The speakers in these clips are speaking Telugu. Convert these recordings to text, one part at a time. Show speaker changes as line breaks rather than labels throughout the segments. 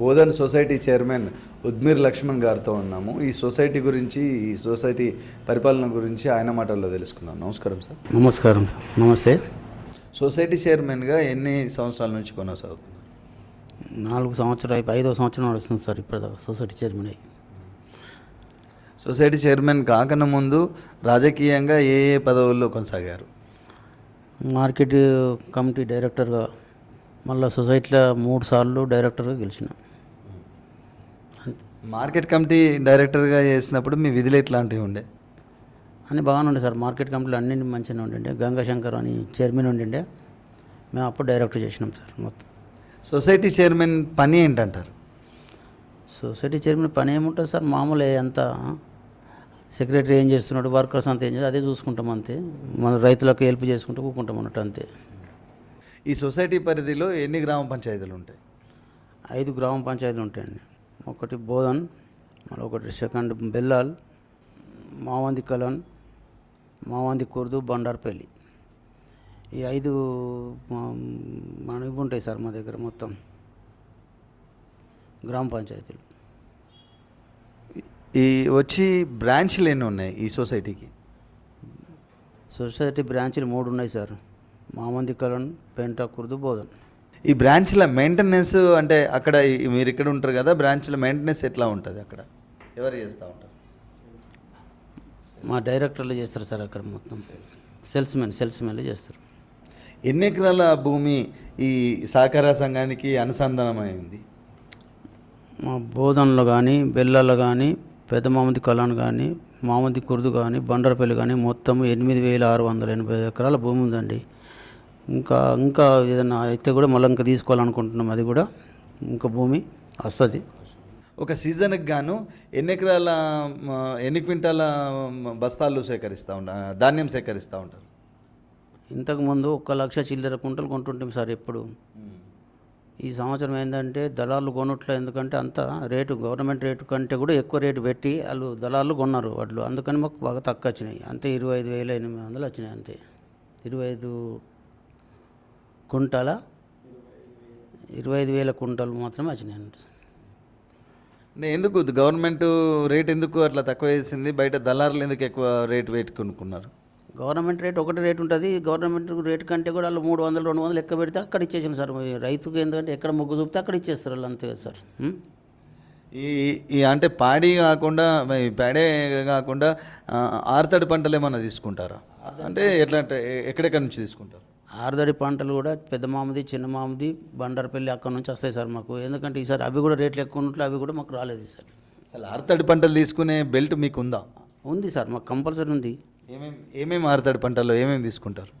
బోధన్ సొసైటీ చైర్మన్ ఉద్మిర్ లక్ష్మణ్ గారితో ఉన్నాము. ఈ సొసైటీ గురించి ఈ సొసైటీ పరిపాలన గురించి ఆయన మాటల్లో తెలుసుకుందాం. నమస్కారం సార్.
నమస్కారం నమస్తే.
సొసైటీ చైర్మన్గా ఎన్ని సంవత్సరాల నుంచి కొనసాగుతున్నారు?
నాలుగు సంవత్సరాలు అయిపోయి ఐదో సంవత్సరం నడుస్తుంది సార్ ఇప్పుడు సొసైటీ చైర్మన్ అయ్యి.
సొసైటీ చైర్మన్ కాకన ముందు రాజకీయంగా ఏ ఏ పదవుల్లో కొనసాగారు?
మార్కెట్ కమిటీ డైరెక్టర్గా మళ్ళీ సొసైటీలో మూడు సార్లు డైరెక్టర్గా గెలిచిన.
మార్కెట్ కమిటీ డైరెక్టర్గా చేసినప్పుడు మీ విధులు ఎట్లాంటివి ఉండే?
అన్నీ బాగానే ఉండే సార్. మార్కెట్ కమిటీలు అన్ని మంచిగా ఉండిండే. గంగాశంకర్ అని చైర్మన్ ఉండిండే. మేము అప్పుడు డైరెక్టర్ చేసినాం సార్ మొత్తం.
సొసైటీ చైర్మన్ పని ఏంటంటారు?
సొసైటీ చైర్మన్ పని ఏముంటుంది సార్? మామూలు అంతా సెక్రటరీ ఏం చేస్తున్నాడు? వర్కర్స్ అంతా ఏం చేస్తారు అదే చూసుకుంటాం అంతే. మన రైతులకు హెల్ప్ చేసుకుంటూ కూకుంటాం అన్నట్టు అంతే.
ఈ సొసైటీ పరిధిలో ఎన్ని గ్రామ పంచాయతీలు ఉంటాయి?
ఐదు గ్రామ పంచాయతీలు ఉంటాయండి. ఒకటి బోధన్ మళ్ళీ ఒకటి సెకండ్ బెల్లాల్ మావంది కలన్ మావంది కుర్దు బండార్పల్లి ఈ ఐదు మన ఇవి ఉంటాయి సార్ మా దగ్గర మొత్తం. గ్రామ పంచాయతీలు.
ఈ వచ్చి బ్రాంచ్లు ఎన్ని ఉన్నాయి ఈ సొసైటీకి?
సొసైటీ బ్రాంచీలు మూడు ఉన్నాయి సార్. మామంది కలన్ పెంట కుర్దు బోధన్.
ఈ బ్రాంచ్ల మెయింటెనెన్స్ అంటే అక్కడ మీరు ఇక్కడ ఉంటారు కదా బ్రాంచ్ల మెయింటెనెన్స్ ఎట్లా ఉంటుంది అక్కడ? ఎవరు చేస్తూ ఉంటారు?
మా డైరెక్టర్లు చేస్తారు సార్ అక్కడ మొత్తం. సేల్స్మెన్ సేల్స్మెన్లు చేస్తారు.
ఎన్ని ఎకరాల భూమి ఈ సహకార సంఘానికి అనుసంధానమైంది?
మా బోధనలో కానీ బెల్లాలో కానీ పెద్ద మామది కలాన్ కానీ మామది కుర్దు కానీ బండరపల్లి కానీ మొత్తం ఎనిమిది వేల ఆరు వందల ఎనభై ఐదు ఎకరాల భూమి ఉందండి. ఇంకా ఇంకా ఏదైనా అయితే కూడా మళ్ళీ ఇంకా తీసుకోవాలనుకుంటున్నాం అది కూడా. ఇంకా భూమి వస్తుంది.
ఒక సీజన్కి గాను ఎన్ని ఎకరాల ఎన్ని క్వింటాల బస్తాలు సేకరిస్తూ ఉంటారు ధాన్యం సేకరిస్తూ ఉంటారు?
ఇంతకుముందు ఒక్క లక్ష చిల్లర కుంటలు కొంటుంటాం సార్ ఎప్పుడు. ఈ సంవత్సరం ఏంటంటే దళాలు కొనట్లే ఎందుకంటే అంత రేటు గవర్నమెంట్ రేటు కంటే కూడా ఎక్కువ రేటు పెట్టి వాళ్ళు దళాలు కొన్నారు వడ్లు అందుకని మాకు బాగా తక్కువ వచ్చినాయి. అంతే ఇరవై ఐదు వేల ఎనిమిది వందలు వచ్చినాయి అంతే. ఇరవై ఐదు కుంటాల? ఇరవై ఐదు వేల కుంటలు మాత్రమే వచ్చినాయి
అంటే ఎందుకు గవర్నమెంట్ రేట్ ఎందుకు అట్లా తక్కువ వేసింది బయట దళారులు ఎందుకు ఎక్కువ రేటు పెట్టి కొనుక్కున్నారు?
గవర్నమెంట్ రేట్ ఒకటి రేట్ ఉంటుంది. గవర్నమెంట్ రేట్ కంటే కూడా వాళ్ళు మూడు వందలు రెండు వందలు ఎక్క పెడితే అక్కడ ఇచ్చేసాను సార్. రైతుకు ఎందుకంటే ఎక్కడ మొగ్గు చూపితే అక్కడ ఇచ్చేస్తారు వాళ్ళు అంతే కదా సార్?
ఈ ఈ అంటే పాడి కాకుండా పాడే కాకుండా ఆరుతడి పంటలు ఏమన్నా తీసుకుంటారా? అంటే ఎట్లా అంటే ఎక్కడెక్కడి నుంచి తీసుకుంటారు?
ఆరుదడి పంటలు కూడా పెద్ద మామది చిన్న మామది బండారపల్లి అక్కడ నుంచి వస్తాయి సార్ మాకు. ఎందుకంటే ఈసారి అవి కూడా రేట్లు ఎక్కువ ఉన్నట్లు అవి కూడా మాకు రాలేదు సార్.
అసలు ఆరుతడి పంటలు తీసుకునే బెల్ట్ మీకు ఉందా?
ఉంది సార్ మాకు కంపల్సరీ ఉంది.
ఏమేమి ఏమేమి ఆరుతడి పంటల్లో ఏమేమి తీసుకుంటారు?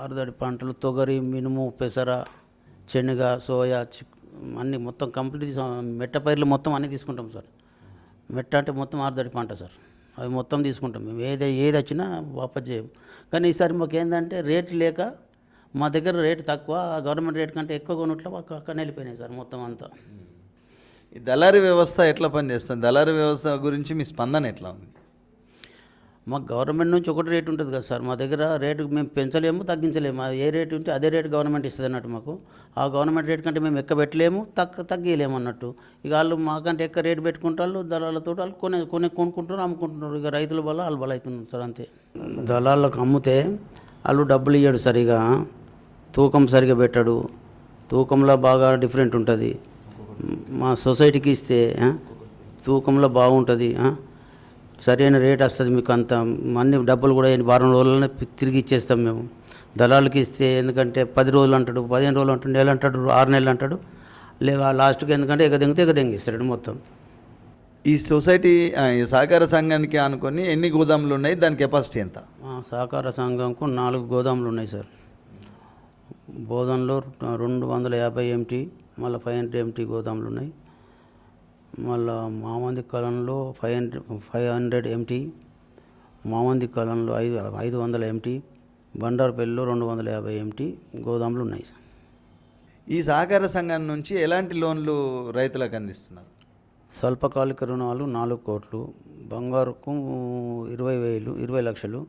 ఆరుదడి పంటలు తొగరి మినుము పెసర శనగ సోయా అన్నీ మొత్తం కంప్లీట్ మెట్ట పైర్లు మొత్తం అన్నీ తీసుకుంటాం సార్. మెట్ట అంటే మొత్తం ఆరుదడి పంట సార్. అవి మొత్తం తీసుకుంటాం. మేము ఏది ఏది వచ్చినా వాపస్ చేయం. కానీ ఈసారి మాకు ఏంటంటే రేటు లేక మా దగ్గర రేటు తక్కువ గవర్నమెంట్ రేట్ కంటే ఎక్కువ కొనుట్లో అక్కడ వెళ్ళిపోయినాయి సార్ మొత్తం అంతా.
ఈ దళారీ వ్యవస్థ ఎట్లా పనిచేస్తుంది? దళారీ వ్యవస్థ గురించి మీ స్పందన ఎట్లా ఉంది?
మాకు గవర్నమెంట్ నుంచి ఒకటి రేటు ఉంటుంది కదా సార్ మా దగ్గర రేటు మేము పెంచలేము తగ్గించలేము. ఏ రేటు ఉంటే అదే రేటు గవర్నమెంట్ ఇస్తుంది అన్నట్టు మాకు. ఆ గవర్నమెంట్ రేట్ కంటే మేము ఎక్క పెట్టలేము తగ్గ తగ్గియలేము అన్నట్టు. ఇక వాళ్ళు మాకంటే ఎక్క రేటు పెట్టుకుంటారు దళాలతో వాళ్ళు కొనే కొనే కొనుక్కుంటారు అమ్ముకుంటున్నారు. ఇక రైతుల వల్ల వాళ్ళు బల అవుతున్నారు సార్ అంతే. దళాలకు అమ్మితే వాళ్ళు డబ్బులు ఇయ్యడు సరిగా తూకం సరిగా పెట్టాడు. తూకంలో బాగా డిఫరెంట్ ఉంటుంది. మా సొసైటీకి ఇస్తే తూకంలో బాగుంటుంది సరైన రేట్ వస్తుంది మీకు అంత అన్ని డబ్బులు కూడా వారం రోజుల్లోనే పి- తిరిగి ఇచ్చేస్తాం మేము. దళాలకి ఇస్తే ఎందుకంటే పది రోజులు అంటాడు పదిహేను రోజులు అంటాడు నెల అంటాడు ఆరు నెలలు అంటాడు. లేక లాస్ట్కి ఎందుకంటే ఎగదెంగితే ఎగదెంగిస్తాడు మొత్తం.
ఈ సొసైటీ సహకార సంఘానికి అనుకొని ఎన్ని గోదాములు ఉన్నాయి? దాని కెపాసిటీ ఎంత?
సహకార సంఘంకు నాలుగు గోదాములు ఉన్నాయి సార్. బోధనలో రెండు వందల యాభై ఎంటీ మళ్ళీ ఫైవ్ హండ్రెడ్ ఎంటీ గోదాములు ఉన్నాయి. మళ్ళా మామంది కాలంలో five hundred five hundred MT మామంది కాలంలో ఐదు ఐదు వందల ఎంటీ బండారుపల్లిలో రెండు వందల యాభై ఎంటీ గోదాములు ఉన్నాయి.
ఈ సహకార సంఘం నుంచి ఎలాంటి లోన్లు రైతులకు అందిస్తున్నారు?
స్వల్పకాలిక రుణాలు నాలుగు కోట్లు బంగారుకు ఇరవై వేలు ఇరవై లక్షలు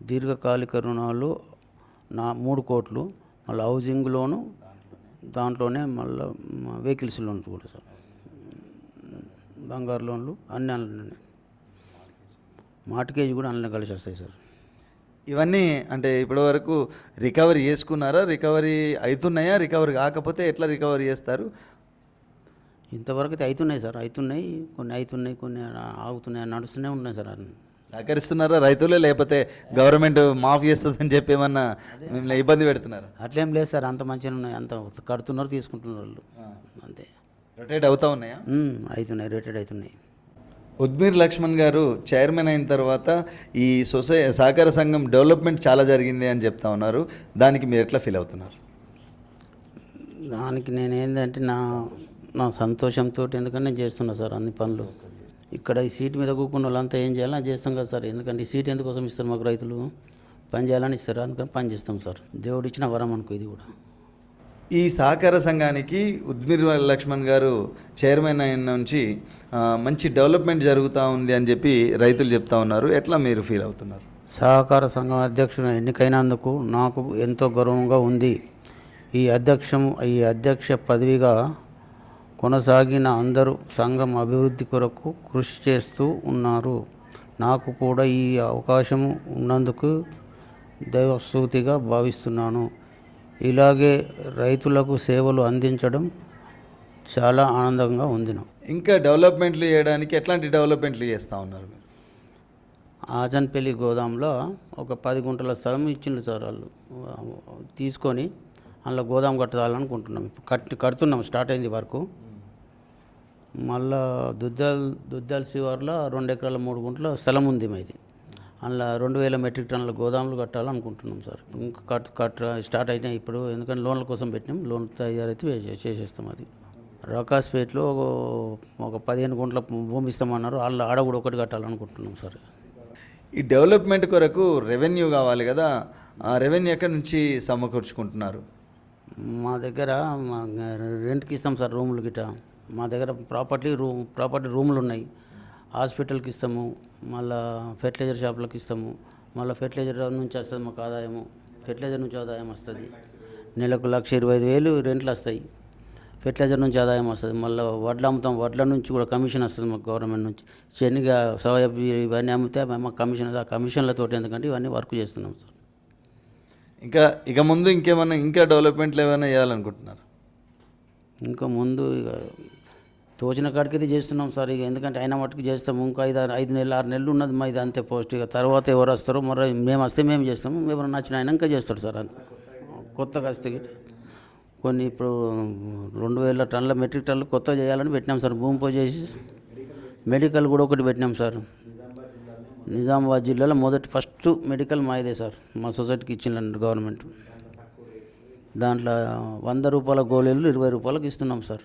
దీర్ఘకాలిక రుణాలు నా మూడు కోట్లు మళ్ళీ హౌసింగ్ లోను దాంట్లోనే మళ్ళీ వెహికల్స్ లోన్ కూడా సార్. బంగారు లోన్లు అన్ని అందులోనే. మార్టిగేజ్ కూడా అందులో కలిసి వస్తాయి సార్.
ఇవన్నీ అంటే ఇప్పటివరకు రికవరీ చేసుకున్నారా? రికవరీ అవుతున్నాయా రికవరీ కాకపోతే ఎట్లా రికవరీ చేస్తారు?
ఇంతవరకు అయితే అవుతున్నాయి సార్. అవుతున్నాయి కొన్ని అవుతున్నాయి కొన్ని ఆగుతున్నాయి నడుస్తూనే ఉన్నాయి సార్ అన్ని.
సహకరిస్తున్నారా రైతులే? లేకపోతే గవర్నమెంట్ మాఫ్ చేస్తుందని చెప్పి ఏమన్నా మిమ్మల్ని ఇబ్బంది పెడుతున్నారు?
అట్లేం లేదు సార్ అంత మంచిగా ఉన్నాయి. అంత కడుతున్నారు తీసుకుంటున్నారు వాళ్ళు. అంతే.
రొటేట్ అవుతా ఉన్నాయా?
అవుతున్నాయి రేటెడ్ అవుతున్నాయి.
ఉద్మీర్ లక్ష్మణ్ గారు చైర్మన్ అయిన తర్వాత ఈ సొసై సహకార సంఘం డెవలప్మెంట్ చాలా జరిగింది అని చెప్తా ఉన్నారు. దానికి మీరు ఎట్లా ఫీల్ అవుతున్నారు?
దానికి నేను ఏంటంటే నా నా సంతోషంతో ఎందుకంటే నేను చేస్తున్నా సార్ అన్ని పనులు. ఇక్కడ ఈ సీట్ మీద కూకున్న వాళ్ళంతా ఏం చేయాలో? అది చేస్తాం కదా సార్. ఎందుకంటే ఈ సీట్ ఎందుకోసం ఇస్తారు మాకు రైతులు? పని చేయాలని ఇస్తారు. అందుకని పని చేస్తాం సార్. దేవుడు ఇచ్చిన వరం అనుకో ఇది కూడా.
ఈ సహకార సంఘానికి ఉద్మీర్ లక్ష్మణ్ గారు చైర్మన్ అయిన నుంచి మంచి డెవలప్మెంట్ జరుగుతూ ఉంది అని చెప్పి రైతులు చెప్తా ఉన్నారు. ఎట్లా మీరు ఫీల్ అవుతున్నారు?
సహకార సంఘం అధ్యక్షుడు ఎన్నికైనందుకు నాకు ఎంతో గౌరవంగా ఉంది. ఈ అధ్యక్షం ఈ అధ్యక్ష పదవిగా కొనసాగిన అందరూ సంఘం అభివృద్ధి కొరకు కృషి చేస్తూ ఉన్నారు. నాకు కూడా ఈ అవకాశం ఉన్నందుకు దైవస్థూతిగా భావిస్తున్నాను. ఇలాగే రైతులకు సేవలు అందించడం చాలా ఆనందంగా ఉంది
ఇంకా డెవలప్మెంట్లు చేయడానికి ఎట్లాంటి డెవలప్మెంట్లు చేస్తూ ఉన్నారు మీరు?
ఆజన్పల్లి గోదాంలో ఒక పది గుంటల స్థలం ఇచ్చిండ్రు సార్ వాళ్ళు. తీసుకొని అందులో గోదాం కట్టాలనుకుంటున్నాం. కట్టి కడుతున్నాం. స్టార్ట్ అయింది వరకు. మళ్ళా దుద్దాల్ దుద్దాల్ శివార్లో రెండు ఎకరాల మూడు గుంటల స్థలం ఉంది మాది. అందులో రెండు వేల మెట్రిక్ టన్నుల గోదాములు కట్టాలనుకుంటున్నాం సార్. ఇంకా కట్ కట్ స్టార్ట్ అయినాయి ఇప్పుడు. ఎందుకంటే లోన్ల కోసం పెట్టినాం. లోన్ తయారైతే చేసేస్తాం అది. రకాస్పేట్లో ఒక ఒక పదిహేను గుంటల భూమి ఇస్తామన్నారు. వాళ్ళు ఆడ కూడా ఒకటి కట్టాలనుకుంటున్నాం సార్.
ఈ డెవలప్మెంట్ కొరకు రెవెన్యూ కావాలి కదా. ఆ రెవెన్యూ ఎక్కడి నుంచి సమకూర్చుకుంటున్నారు?
మా దగ్గర రెంట్కి ఇస్తాం సార్ రూములు గిట్ట. మా దగ్గర ప్రాపర్టీ రూమ్ ప్రాపర్టీ రూములు ఉన్నాయి. హాస్పిటల్కి ఇస్తాము మళ్ళా ఫెర్టిలైజర్ షాపులకు ఇస్తాము మళ్ళీ ఫెర్టిలైజర్ నుంచి వస్తుంది మాకు ఆదాయము ఫెర్టిలైజర్ నుంచి ఆదాయం వస్తుంది. నెలకు లక్ష ఇరవై ఐదు వేలు రెంట్లు వస్తాయి. ఫెర్టిలైజర్ నుంచి ఆదాయం వస్తుంది మళ్ళీ వడ్లు అమ్ముతాం వడ్ల నుంచి కూడా కమిషన్ వస్తుంది మాకు గవర్నమెంట్ నుంచి. శనగ సోయా ఇవన్నీ అమ్మితే మాకు కమిషన్ ఆ కమిషన్లతో ఎందుకంటే ఇవన్నీ వర్క్ చేస్తున్నాం సార్.
ఇంకా ఇక ముందు ఇంకేమన్నా ఇంకా డెవలప్మెంట్లు ఏమైనా చేయాలనుకుంటున్నారు?
ఇంకా ముందు ఇక తోచిన కాడికి ఇది చేస్తున్నాం సార్. ఇక ఎందుకంటే అయిన మట్టుకు చేస్తాము ఇంకా ఐదు ఐదు నెలలు ఆరు నెలలు ఉన్నది మా ఇది అంతే పోస్ట్. ఇక తర్వాత ఎవరు వస్తారో మరి మేము వస్తే మేము చేస్తాము. ఎవరు నచ్చిన ఆయన ఇంకా చేస్తాడు సార్ అంత. కొత్తగా వస్తే కొన్ని ఇప్పుడు రెండు వేల టన్నుల మెట్రిక్ టన్నులు కొత్త చేయాలని పెట్టినాం సార్. భూమి పూజ చేసి మెడికల్ కూడా ఒకటి పెట్టినాం సార్. నిజామాబాద్ జిల్లాలో మొదటి ఫస్ట్ మెడికల్ మాదే సార్. మా సొసైటీకి ఇచ్చిందండి గవర్నమెంట్. దాంట్లో వంద రూపాయల గోళీలు ఇరవై రూపాయలకు ఇస్తున్నాం సార్.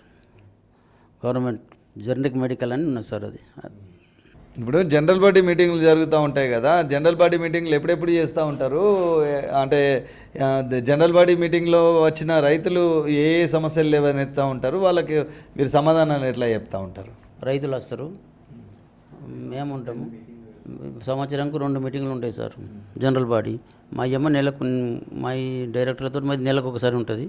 గవర్నమెంట్ జనరిక్ మెడికల్ అని ఉన్నది సార్ అది.
ఇప్పుడు జనరల్ బాడీ మీటింగ్లు జరుగుతూ ఉంటాయి కదా జనరల్ బాడీ మీటింగ్లు ఎప్పుడెప్పుడు చేస్తూ ఉంటారు? అంటే జనరల్ బాడీ మీటింగ్లో వచ్చిన రైతులు ఏ ఏ సమస్యలు లేవనెత్తా ఉంటారు? వాళ్ళకి మీరు సమాధానాలు ఎట్లా చెప్తా ఉంటారు?
రైతులు వస్తారు. మేము ఉంటాము సంవత్సరానికి రెండు మీటింగ్లు ఉంటాయి సార్. General body. మా అమ్మ నెలకు మా డైరెక్టర్లతో మాది నెలకు ఒకసారి ఉంటుంది.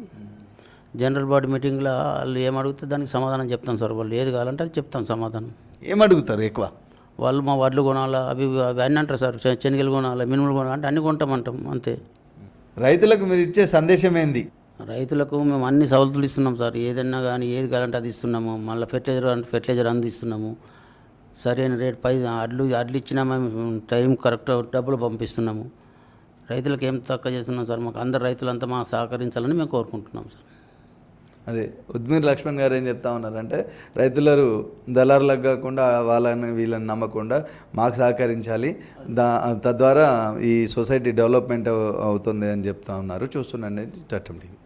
జనరల్ బాడీ మీటింగ్లో వాళ్ళు ఏం అడిగితే దానికి సమాధానం చెప్తాం సార్. వాళ్ళు ఏది కావాలంటే అది చెప్తాం సమాధానం.
ఏం అడుగుతారు ఎక్కువ?
వాళ్ళు మా వడ్లు కొనాలా అవి అవి అన్నీ అంటారు సార్. శనగలు కొనాలా మినుములు కొనాలి అంటే అన్నీ కొంటామంటాం అంతే.
రైతులకు మీరు ఇచ్చే సందేశం ఏంది?
రైతులకు మేము అన్ని సవలతులు ఇస్తున్నాం సార్. ఏదన్నా కానీ ఏది కావాలంటే అది ఇస్తున్నాము. మళ్ళీ ఫెర్టిలైజర్ అంటే ఫెర్టిలైజర్ అందిస్తున్నాము సరైన రేట్ పై అడ్లు అడ్లు ఇచ్చినా మేము టైం కరెక్ట్ డబ్బులు పంపిస్తున్నాము. రైతులకు ఏం తక్కువ చేస్తున్నాం సార్? మాకు అందరు రైతులంతా మాకు సహకరించాలని మేము కోరుకుంటున్నాం సార్.
అదే ఉద్మీర్ లక్ష్మణ్ గారు ఏం చెప్తా ఉన్నారంటే రైతులరు దళారులకు కాకుండా వాళ్ళని వీళ్ళని నమ్మకుండా మాకు సహకరించాలి. దా తద్వారా ఈ సొసైటీ డెవలప్మెంట్ అవుతుంది అని చెప్తా ఉన్నారు. చూస్తుండండి చట్టం టీవీ